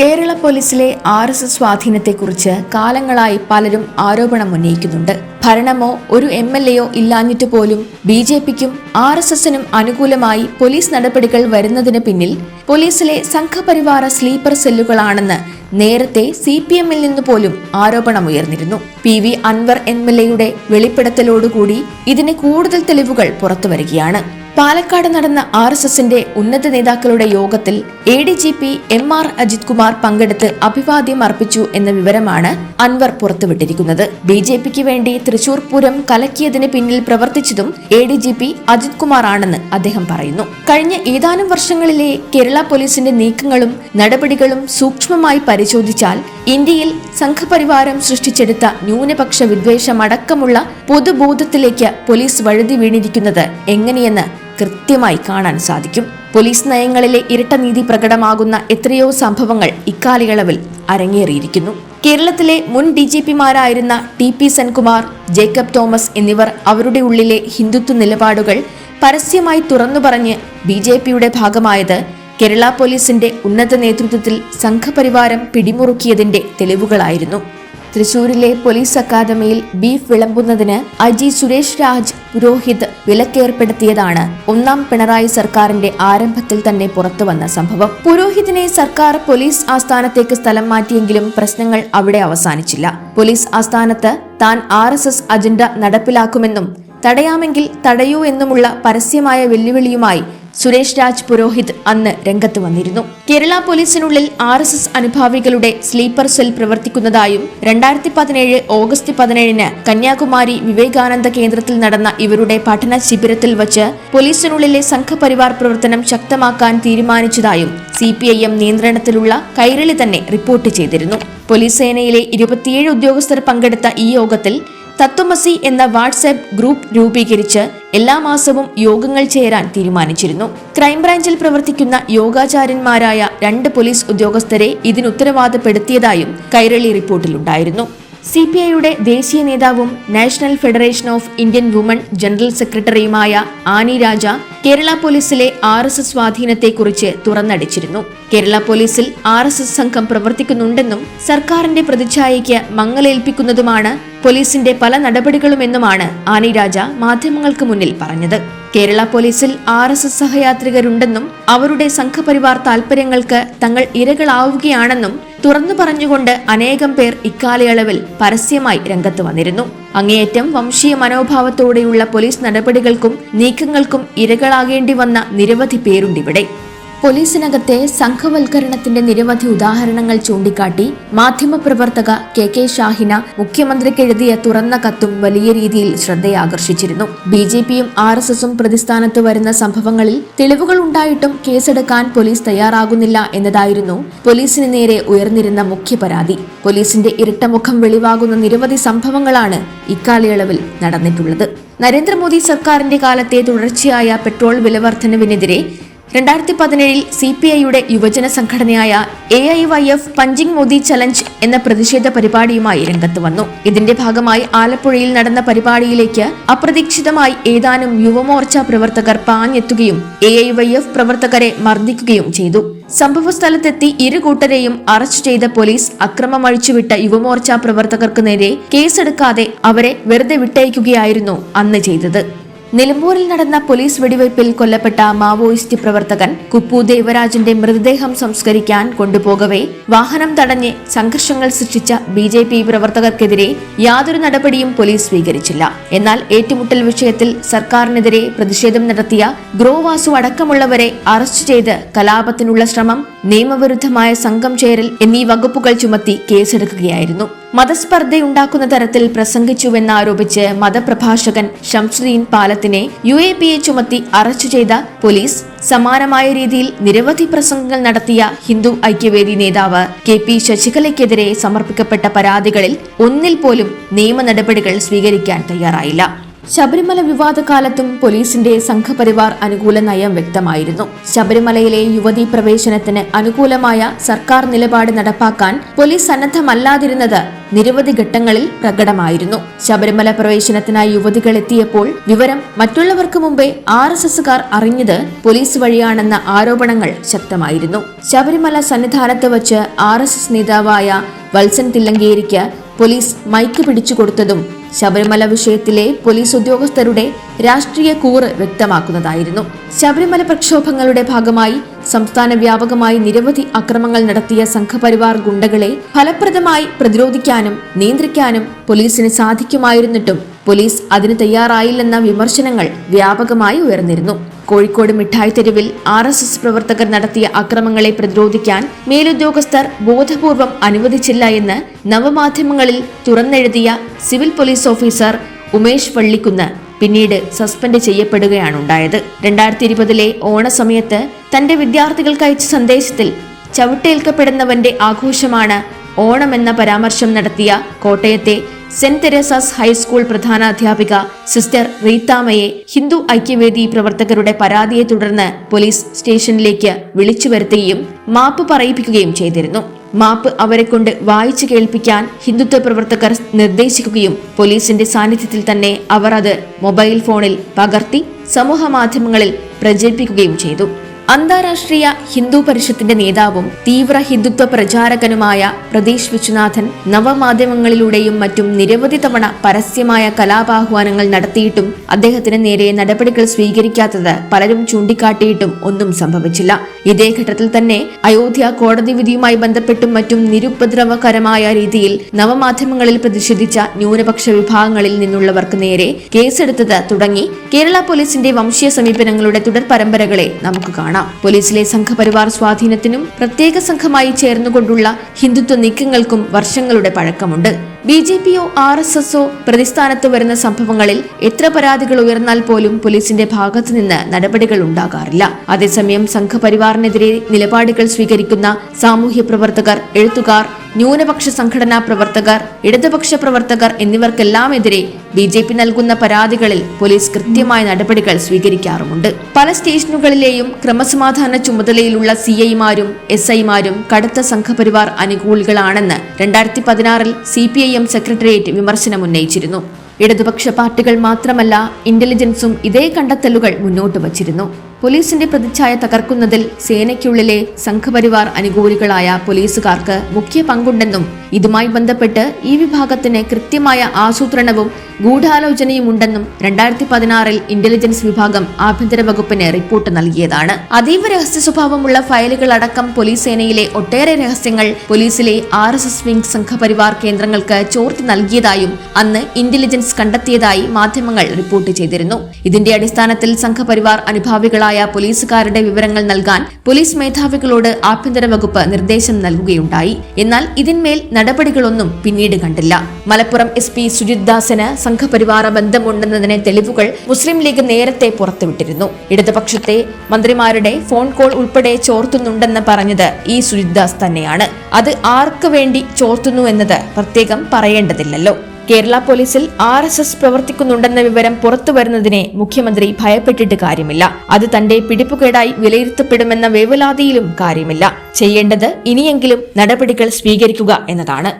കേരള പോലീസിലെ R S S സ്വാധീനത്തെക്കുറിച്ച് കാലങ്ങളായി പലരും ആരോപണം ഉന്നയിക്കുന്നുണ്ട്. ഭരണമോ ഒരു എം എൽ എയോ ഇല്ലാഞ്ഞിട്ട് പോലും ബി ജെ പിക്കും ആർ എസ് എസിനും അനുകൂലമായി പോലീസ് നടപടികൾ വരുന്നതിന് പിന്നിൽ പോലീസിലെ സംഘപരിവാര സ്ലീപ്പർ സെല്ലുകളാണെന്ന് നേരത്തെ സി പി എമ്മിൽ നിന്ന് പോലും ആരോപണമുയർന്നിരുന്നു P V Anvar M L എയുടെ വെളിപ്പെടുത്തലോടുകൂടി ഇതിന് കൂടുതൽ തെളിവുകൾ പുറത്തുവരികയാണ്. പാലക്കാട് നടന്ന ആർ എസ് എസിന്റെ ഉന്നത നേതാക്കളുടെ യോഗത്തിൽ A D G P M R Ajith Kumar പങ്കെടുത്ത് അഭിവാദ്യം അർപ്പിച്ചു എന്ന വിവരമാണ് അൻവർ പുറത്തുവിട്ടിരിക്കുന്നത്. ബി ജെ പിക്ക് വേണ്ടി തൃശൂർ പൂരം കലക്കിയതിന് പിന്നിൽ പ്രവർത്തിച്ചതും A D G P Ajith Kumar ആണെന്ന് അദ്ദേഹം പറയുന്നു. കഴിഞ്ഞ ഏതാനും വർഷങ്ങളിലെ കേരള പോലീസിന്റെ നീക്കങ്ങളും നടപടികളും സൂക്ഷ്മമായി പരിശോധിച്ചാൽ ഇന്ത്യയിൽ സംഘപരിവാരം സൃഷ്ടിച്ചെടുത്ത ന്യൂനപക്ഷ വിദ്വേഷമടക്കമുള്ള പൊതുബോധത്തിലേക്ക് പോലീസ് വഴുതി വീണിരിക്കുന്നത് എങ്ങനെയെന്ന് കൃത്യമായി കാണാൻ സാധിക്കും. പോലീസ് നയങ്ങളിലെ ഇരട്ട നീതി പ്രകടമാകുന്ന എത്രയോ സംഭവങ്ങൾ ഇക്കാലയളവിൽ അരങ്ങേറിയിരിക്കുന്നു. കേരളത്തിലെ മുൻ ഡി ജി പിമാരായിരുന്ന ടി പി സെൻകുമാർ ജേക്കബ് തോമസ് എന്നിവർ അവരുടെ ഉള്ളിലെ ഹിന്ദുത്വ നിലപാടുകൾ പരസ്യമായി തുറന്നു പറഞ്ഞ് ബി ജെ പിയുടെ ഭാഗമായത് കേരള പോലീസിന്റെ ഉന്നത നേതൃത്വത്തിൽ സംഘപരിവാരം പിടിമുറുക്കിയതിന്റെ തെളിവുകളായിരുന്നു. തൃശൂരിലെ പോലീസ് അക്കാദമിയിൽ ബീഫ് വിളമ്പുന്നതിന് അജി സുരേഷ് രാജ് പുരോഹിത് വിലക്കേർപ്പെടുത്തിയതാണ്. ഒന്നാം പിണറായി സർക്കാരിന്റെ ആരംഭത്തിൽ തന്നെ പുറത്തുവന്ന സംഭവം. പുരോഹിതിനെ സർക്കാർ പോലീസ് ആസ്ഥാനത്തേക്ക് സ്ഥലം മാറ്റിയെങ്കിലും പ്രശ്നങ്ങൾ അവിടെ അവസാനിച്ചില്ല. പോലീസ് ആസ്ഥാനത്ത് താൻ ആർ എസ് എസ് അജണ്ട നടപ്പിലാക്കുമെന്നും തടയാമെങ്കിൽ തടയൂ എന്നുമുള്ള പരസ്യമായ വെല്ലുവിളിയുമായി സുരേഷ് രാജ് പുരോഹിത് അന്ന് രംഗത്ത് വന്നിരുന്നു. കേരള പോലീസിനുള്ളിൽ ആർ എസ് എസ് അനുഭാവികളുടെ സ്ലീപ്പർ സെൽ പ്രവർത്തിക്കുന്നതായും രണ്ടായിരത്തി പതിനേഴ് ഓഗസ്റ്റ് പതിനേഴിന് കന്യാകുമാരി വിവേകാനന്ദ കേന്ദ്രത്തിൽ നടന്ന ഇവരുടെ പഠന ശിബിരത്തിൽ വച്ച് പോലീസിനുള്ളിലെ സംഘപരിവാർ പ്രവർത്തനം ശക്തമാക്കാൻ തീരുമാനിച്ചതായും സി പി ഐ എം നിയന്ത്രണത്തിലുള്ള കൈരളി തന്നെ റിപ്പോർട്ട് ചെയ്തിരുന്നു. പോലീസ് സേനയിലെ ഇരുപത്തിയേഴ് ഉദ്യോഗസ്ഥർ പങ്കെടുത്ത ഈ യോഗത്തിൽ തത്വമസി എന്ന വാട്സാപ്പ് ഗ്രൂപ്പ് രൂപീകരിച്ച് എല്ലാ മാസവും യോഗങ്ങൾ ചേരാൻ തീരുമാനിച്ചിരുന്നു. ക്രൈംബ്രാഞ്ചിൽ പ്രവർത്തിക്കുന്ന യോഗാചാര്യന്മാരായ രണ്ട് പോലീസ് ഉദ്യോഗസ്ഥരെ ഇതിനുത്തരവാദപ്പെടുത്തിയതായും കൈരളി റിപ്പോർട്ടിലുണ്ടായിരുന്നു. സി പി ഐയുടെ ദേശീയ നേതാവും National Federation of Indian Women general സെക്രട്ടറിയുമായ ആനി രാജ കേരള പോലീസിലെ ആർ എസ് എസ് സ്വാധീനത്തെക്കുറിച്ച് തുറന്നടിച്ചിരുന്നു. കേരള പോലീസിൽ ആർ എസ് എസ് സംഘം പ്രവർത്തിക്കുന്നുണ്ടെന്നും സർക്കാരിന്റെ പ്രതിച്ഛായയ്ക്ക് മങ്ങലേൽപ്പിക്കുന്നതുമാണ് പോലീസിന്റെ പല നടപടികളുമെന്നുമാണ് ആനി രാജ മാധ്യമങ്ങൾക്ക് മുന്നിൽ പറഞ്ഞത്. കേരള പോലീസിൽ ആർ എസ് എസ് സഹയാത്രികരുണ്ടെന്നും അവരുടെ സംഘപരിവാർ താൽപര്യങ്ങൾക്ക് തങ്ങൾ ഇരകളാവുകയാണെന്നും തുറന്നു പറഞ്ഞുകൊണ്ട് അനേകം പേർ ഇക്കാലയളവിൽ പരസ്യമായി രംഗത്ത് വന്നിരുന്നു. അങ്ങേയറ്റം വംശീയ മനോഭാവത്തോടെയുള്ള പോലീസ് നടപടികൾക്കും നീക്കങ്ങൾക്കും ഇരകളാകേണ്ടി വന്ന നിരവധി പേരുണ്ടിവിടെ. പോലീസിനകത്തെ സംഘവൽക്കരണത്തിന്റെ നിരവധി ഉദാഹരണങ്ങൾ ചൂണ്ടിക്കാട്ടി മാധ്യമപ്രവർത്തക കെ കെ ഷാഹിന മുഖ്യമന്ത്രിക്ക് എഴുതിയ തുറന്ന കത്തും വലിയ രീതിയിൽ ശ്രദ്ധയാകർഷിച്ചിരുന്നു. ബി ജെ പിയും ആർ എസ് എസും പ്രതിസ്ഥാനത്ത് വരുന്ന സംഭവങ്ങളിൽ തെളിവുകൾ ഉണ്ടായിട്ടും കേസെടുക്കാൻ പോലീസ് തയ്യാറാകുന്നില്ല എന്നതായിരുന്നു പോലീസിന് നേരെ ഉയർന്നിരുന്ന മുഖ്യ പരാതി പോലീസിന്റെ ഇരട്ടമുഖം വെളിവാകുന്ന നിരവധി സംഭവങ്ങളാണ് ഇക്കാലയളവിൽ നടന്നിട്ടുള്ളത്. നരേന്ദ്രമോദി സർക്കാരിന്റെ കാലത്തെ തുടർച്ചയായ പെട്രോൾ വിലവർദ്ധനവിനെതിരെ രണ്ടായിരത്തി പതിനേഴിൽ സി പി ഐയുടെ യുവജന സംഘടനയായ A I Y F punching Modi challenge എന്ന പ്രതിഷേധ പരിപാടിയുമായി രംഗത്ത് വന്നു. ഇതിന്റെ ഭാഗമായി ആലപ്പുഴയിൽ നടന്ന പരിപാടിയിലേക്ക് അപ്രതീക്ഷിതമായി ഏതാനും യുവമോർച്ച പ്രവർത്തകർ പാഞ്ഞെത്തുകയും എ ഐ വൈ എഫ് പ്രവർത്തകരെ മർദ്ദിക്കുകയും ചെയ്തു. സംഭവസ്ഥലത്തെത്തി ഇരു കൂട്ടരെയും അറസ്റ്റ് ചെയ്ത പോലീസ് അക്രമം അഴിച്ചുവിട്ട യുവമോർച്ച പ്രവർത്തകർക്ക് നേരെ കേസെടുക്കാതെ അവരെ വെറുതെ വിട്ടയക്കുകയായിരുന്നു അന്ന് ചെയ്തത്. നിലമ്പൂരിൽ നടന്ന പോലീസ് വെടിവയ്പിൽ കൊല്ലപ്പെട്ട മാവോയിസ്റ്റ് പ്രവർത്തകൻ കുപ്പു ദേവരാജന്റെ മൃതദേഹം സംസ്കരിക്കാൻ കൊണ്ടുപോകവേ വാഹനം തടഞ്ഞ് സംഘർഷങ്ങൾ സൃഷ്ടിച്ച ബി ജെ പി പ്രവർത്തകർക്കെതിരെ യാതൊരു നടപടിയും പോലീസ് സ്വീകരിച്ചില്ല. എന്നാൽ ഏറ്റുമുട്ടൽ വിഷയത്തിൽ സർക്കാരിനെതിരെ പ്രതിഷേധം നടത്തിയ ഗ്രോവാസു അടക്കമുള്ളവരെ അറസ്റ്റ് ചെയ്ത് കലാപത്തിനുള്ള ശ്രമം നിയമവിരുദ്ധമായ സംഘം ചേരൽ എന്നീ വകുപ്പുകൾ ചുമത്തി കേസെടുക്കുകയായിരുന്നു. മതസ്പർദ്ധയുണ്ടാക്കുന്ന തരത്തിൽ പ്രസംഗിച്ചുവെന്നാരോപിച്ച് മതപ്രഭാഷകൻ ഷംസുദ്ദീൻ പാലത്തിനെ യു എ പി എ ചുമത്തി അറസ്റ്റ് ചെയ്ത പോലീസ് സമാനമായ രീതിയിൽ നിരവധി പ്രസംഗങ്ങൾ നടത്തിയ ഹിന്ദു ഐക്യവേദി നേതാവ് കെ പി ശശികലയ്ക്കെതിരെ സമർപ്പിക്കപ്പെട്ട പരാതികളിൽ ഒന്നിൽ പോലും നിയമ നടപടികൾ സ്വീകരിക്കാൻ തയ്യാറായില്ല. ശബരിമല വിവാദ കാലത്തും പോലീസിന്റെ സംഘപരിവാർ അനുകൂല നയം വ്യക്തമായിരുന്നു. ശബരിമലയിലെ യുവതീ പ്രവേശനത്തിന് അനുകൂലമായ സർക്കാർ നിലപാട് നടപ്പാക്കാൻ പോലീസ് സന്നദ്ധമല്ലാതിരുന്നത് നിരവധി ഘട്ടങ്ങളിൽ പ്രകടമായിരുന്നു. ശബരിമല പ്രവേശനത്തിനായി യുവതികൾ എത്തിയപ്പോൾ വിവരം മറ്റുള്ളവർക്ക് മുമ്പേ ആർ എസ് എസുകാർ അറിഞ്ഞത് പോലീസ് വഴിയാണെന്ന ആരോപണങ്ങൾ ശക്തമായിരുന്നു. ശബരിമല സന്നിധാനത്ത് വച്ച് ആർ എസ് എസ് നേതാവായ വത്സൻ തില്ലങ്കേരിക്ക് പോലീസ് മൈക്ക് പിടിച്ചു കൊടുത്തതും ശബരിമല വിഷയത്തിലെ പോലീസ് ഉദ്യോഗസ്ഥരുടെ രാഷ്ട്രീയ കൂറ് വ്യക്തമാക്കുന്നതായിരുന്നു. ശബരിമല പ്രക്ഷോഭങ്ങളുടെ ഭാഗമായി സംസ്ഥാന വ്യാപകമായി നിരവധി അക്രമങ്ങൾ നടത്തിയ സംഘപരിവാർ ഗുണ്ടകളെ ഫലപ്രദമായി പ്രതിരോധിക്കാനും നിയന്ത്രിക്കാനും പോലീസിന് സാധിക്കുമായിരുന്നിട്ടും പോലീസ് അതിന് തയ്യാറായില്ലെന്ന വിമർശനങ്ങൾ വ്യാപകമായി ഉയർന്നിരുന്നു. കോഴിക്കോട് മിഠായി തെരുവിൽ ആർ എസ് എസ് പ്രവർത്തകർ നടത്തിയ അക്രമങ്ങളെ പ്രതിരോധിക്കാൻ മേലുദ്യോഗസ്ഥർ ബോധപൂർവം അനുവദിച്ചില്ല എന്ന് നവമാധ്യമങ്ങളിൽ തുറന്നെഴുതിയ civil police officer Umesh Vallikkunnu പിന്നീട് സസ്പെൻഡ് ചെയ്യപ്പെടുകയാണ് ഉണ്ടായത്. രണ്ടായിരത്തി ഇരുപതിലെ ഓണസമയത്ത് തന്റെ വിദ്യാർത്ഥികൾക്ക് അയച്ച സന്ദേശത്തിൽ ചവിട്ടേൽക്കപ്പെടുന്നവന്റെ ആഘോഷമാണ് ഓണമെന്ന പരാമർശം നടത്തിയ കോട്ടയത്തെ സെന്റ് തെരേസാസ് ഹൈസ്കൂൾ പ്രധാനാധ്യാപിക സിസ്റ്റർ റീത്താമയെ ഹിന്ദു ഐക്യവേദി പ്രവർത്തകരുടെ പരാതിയെ തുടർന്ന് പോലീസ് സ്റ്റേഷനിലേക്ക് വിളിച്ചു വരുത്തുകയും മാപ്പ് പറയിപ്പിക്കുകയും ചെയ്തിരുന്നു. മാപ്പ് അവരെ കൊണ്ട് വായിച്ചു കേൾപ്പിക്കാൻ ഹിന്ദുത്വ പ്രവർത്തകർ നിർദ്ദേശിക്കുകയും പോലീസിന്റെ സാന്നിധ്യത്തിൽ തന്നെ അവർ അത് മൊബൈൽ ഫോണിൽ പകർത്തി സമൂഹ മാധ്യമങ്ങളിൽ പ്രചരിപ്പിക്കുകയും ചെയ്തു. അന്താരാഷ്ട്രീയ ഹിന്ദു പരിഷത്തിന്റെ നേതാവും തീവ്ര ഹിന്ദുത്വ പ്രചാരകനുമായ പ്രതീഷ് വിശ്വനാഥൻ നവമാധ്യമങ്ങളിലൂടെയും മറ്റും നിരവധി തവണ പരസ്യമായ കലാപാഹ്വാനങ്ങൾ നടത്തിയിട്ടും അദ്ദേഹത്തിന് നേരെ നടപടികൾ സ്വീകരിക്കാത്തത് പലരും ചൂണ്ടിക്കാട്ടിയിട്ടും ഒന്നും സംഭവിച്ചില്ല. ഇതേ ഘട്ടത്തിൽ തന്നെ അയോധ്യ കോടതി വിധിയുമായി ബന്ധപ്പെട്ടും മറ്റും നിരുപദ്രവകരമായ രീതിയിൽ നവമാധ്യമങ്ങളിൽ പ്രതിഷേധിച്ച ന്യൂനപക്ഷ വിഭാഗങ്ങളിൽ നിന്നുള്ളവർക്ക് നേരെ കേസെടുത്തത് തുടങ്ങി കേരള പോലീസിന്റെ വംശീയ സമീപനങ്ങളുടെ തുടർ പരമ്പരകളെ നമുക്ക് കാണാം. പോലീസിലെ സംഘപരിവാർ സ്വാധീനത്തിനും പ്രത്യേക സംഘമായി ചേർന്നുകൊണ്ടുള്ള ഹിന്ദുത്വ നീക്കങ്ങൾക്കും വർഷങ്ങളുടെ പഴക്കമുണ്ട്. ബി ജെ പിയോ ആർ എസ് എസോ പ്രതിസ്ഥാനത്ത് വരുന്ന സംഭവങ്ങളിൽ എത്ര പരാതികൾ ഉയർന്നാൽ പോലും പോലീസിന്റെ ഭാഗത്തു നിന്ന് നടപടികൾ ഉണ്ടാകാറില്ല. അതേസമയം സംഘപരിവാറിനെതിരെ നിലപാടുകൾ സ്വീകരിക്കുന്ന സാമൂഹ്യ പ്രവർത്തകർ എഴുത്തുകാർ ന്യൂനപക്ഷ സംഘടനാ പ്രവർത്തകർ ഇടതുപക്ഷ പ്രവർത്തകർ എന്നിവർക്കെല്ലാമെതിരെ ബി ജെ പി നൽകുന്ന പരാതികളിൽ പോലീസ് കൃത്യമായ നടപടികൾ സ്വീകരിക്കാറുമുണ്ട്. പല സ്റ്റേഷനുകളിലെയും ക്രമസമാധാന ചുമതലയിലുള്ള സി ഐമാരും എസ് ഐമാരും കടുത്ത സംഘപരിവാർ അനുകൂലികളാണെന്ന് രണ്ടായിരത്തി പതിനാറിൽ C P I M secretariat വിമർശനം ഉന്നയിച്ചിരുന്നു. ഇടതുപക്ഷ പാർട്ടികൾ മാത്രമല്ല ഇന്റലിജൻസും ഇതേ കണ്ടെത്തലുകൾ മുന്നോട്ട് വച്ചിരുന്നു പോലീസിന്റെ പ്രതിച്ഛായ തകർക്കുന്നതിൽ സേനയ്ക്കുള്ളിലെ സംഘപരിവാർ അനുകൂലികളായ പോലീസുകാർക്ക് മുഖ്യ പങ്കുണ്ടെന്നും ഇതുമായി ബന്ധപ്പെട്ട് ഈ വിഭാഗത്തിന് കൃത്യമായ ആസൂത്രണവും ഗൂഢാലോചനയും ഉണ്ടെന്നും രണ്ടായിരത്തി പതിനാറിൽ ഇന്റലിജൻസ് വിഭാഗം ആഭ്യന്തര വകുപ്പിന് റിപ്പോർട്ട് നൽകിയതാണ്. അതീവ രഹസ്യ സ്വഭാവമുള്ള ഫയലുകൾ അടക്കം പോലീസ് സേനയിലെ ഒട്ടേറെ രഹസ്യങ്ങൾ പോലീസിലെ R S S wing Sangh Parivar കേന്ദ്രങ്ങൾക്ക് ചോർത്തി നൽകിയതായും അന്ന് ഇന്റലിജൻസ് കണ്ടെത്തിയതായി മാധ്യമങ്ങൾ റിപ്പോർട്ട് ചെയ്തിരുന്നു. ഇതിന്റെ അടിസ്ഥാനത്തിൽ സംഘപരിവാർ അനുഭാവികളായ പോലീസുകാരുടെ വിവരങ്ങൾ നൽകാൻ പോലീസ് മേധാവികളോട് ആഭ്യന്തര വകുപ്പ് നിർദ്ദേശം നൽകുകയുണ്ടായി. എന്നാൽ ഇതിന്മേൽ നടപടികളൊന്നും പിന്നീട് കണ്ടില്ല. മലപ്പുറം എസ് പി സുജിത് ദാസന് സംഘപരിവാര ബന്ധമുണ്ടെന്നതിന് തെളിവുകൾ മുസ്ലിം ലീഗ് നേരത്തെ പുറത്തുവിട്ടിരുന്നു. ഇടതുപക്ഷത്തെ മന്ത്രിമാരുടെ ഫോൺ കോൾ ഉൾപ്പെടെ ചോർത്തുന്നുണ്ടെന്ന് പറഞ്ഞത് ഈ സുജിത് ദാസ് തന്നെയാണ്. അത് ആർക്ക് വേണ്ടി ചോർത്തുന്നു എന്നത് പ്രത്യേകം പറയേണ്ടതില്ലല്ലോ. കേരള പോലീസിൽ ആർ എസ് എസ് പ്രവർത്തിക്കുന്നുണ്ടെന്ന വിവരം പുറത്തു വരുന്നതിനെ മുഖ്യമന്ത്രി ഭയപ്പെട്ടിട്ട് കാര്യമില്ല. അത് തന്റെ പിടിപ്പുകേടായി വിലയിരുത്തപ്പെടുമെന്ന വേവലാതിയിലും കാര്യമില്ല. ചെയ്യേണ്ടത് ഇനിയെങ്കിലും നടപടികൾ സ്വീകരിക്കുക എന്നതാണ്.